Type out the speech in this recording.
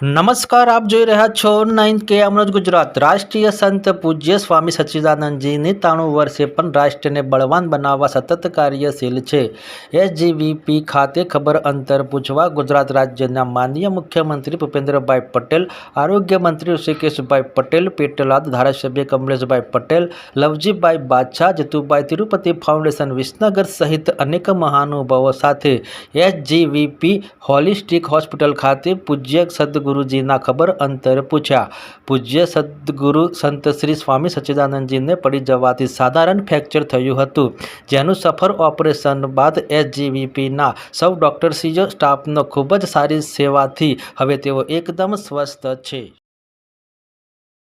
નમસ્કાર, આપ જોઈ રહ્યા છો નાઇન કે અમરોજ ગુજરાત. રાષ્ટ્રીય સંત પૂજ્ય સ્વામી સચ્ચિદાનંદજીની ત્રાણું વર્ષે પણ રાષ્ટ્રને બળવાન બનાવવા સતત કાર્યશીલ છે. એસજીવીપી ખાતે ખબર અંતર પૂછવા ગુજરાત રાજ્યના માનનીય મુખ્યમંત્રી ભૂપેન્દ્રભાઈ પટેલ, આરોગ્ય મંત્રી ઋષિકેશભાઈ પટેલ, પેટલાદ ધારાસભ્ય કમલેશભાઈ પટેલ લવજીભાઈ બાદશાહ, જતુભાઈ તિરુપતિ ફાઉન્ડેશન, વિસનગર સહિત અનેક મહાનુભાવો સાથે એસજીવીપી હોલિસ્ટિક હોસ્પિટલ ખાતે પૂજ્ય સદગુરુજીના ખબર અંતર પૂછ્યા. પૂજ્ય સદગુરુ સંત શ્રી સ્વામી સચ્ચિદાનંદજીને પડી જવાથી સાધારણ ફ્રેક્ચર થયું હતું, જેનું સફર ઓપરેશન બાદ એસજીવીપીના સૌ ડૉક્ટરશ્રીઓ સ્ટાફનો ખૂબ જ સારી સેવાથી, હવે તેઓ એકદમ સ્વસ્થ છે.